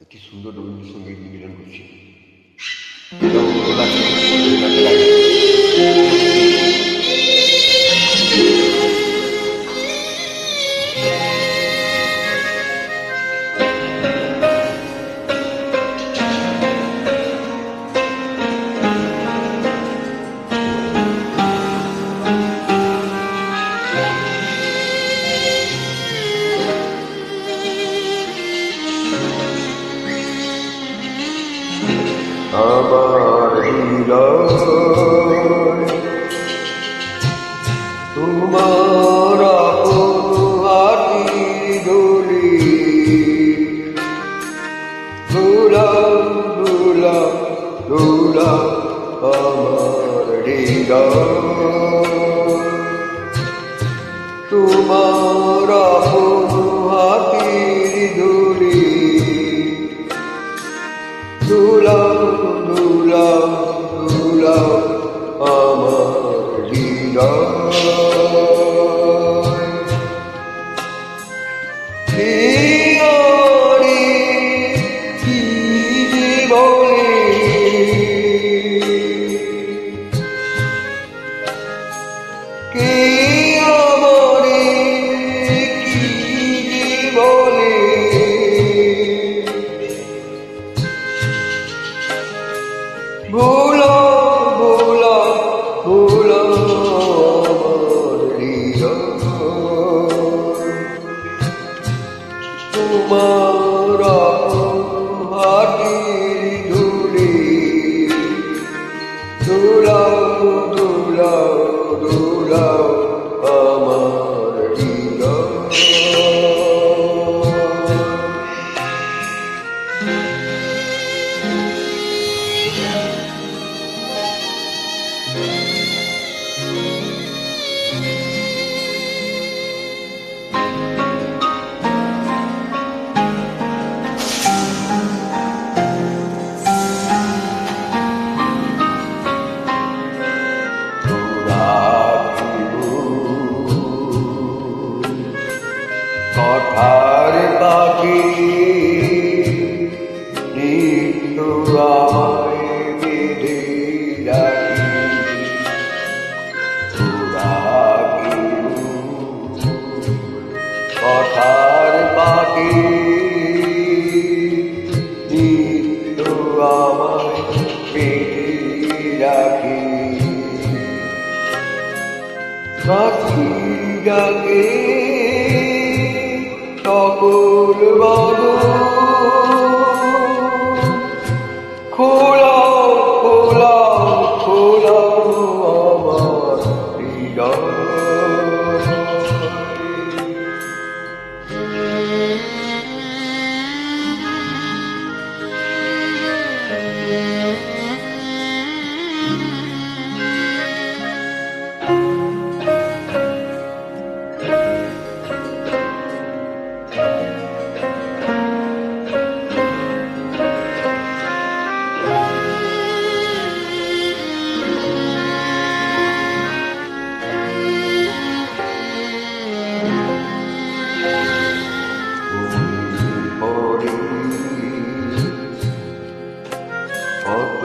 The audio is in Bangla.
একটি সুন্দর রবীন্দ্রসঙ্গীত নিবেদন করছি। হৃদয় তোমার হাতি দোলি দোলা দোলা দোলা আমার হৃদয় তোমার হাতি দোলি দুলাও দুলাও দুলাও আমার কি ভোলা ভোলা ভোলা তোমার পাখি নিত্য আমায় কথার পাখি নিত্য আমায় বেঁধে সকল বল খোলা খোলাও খোলাও আমার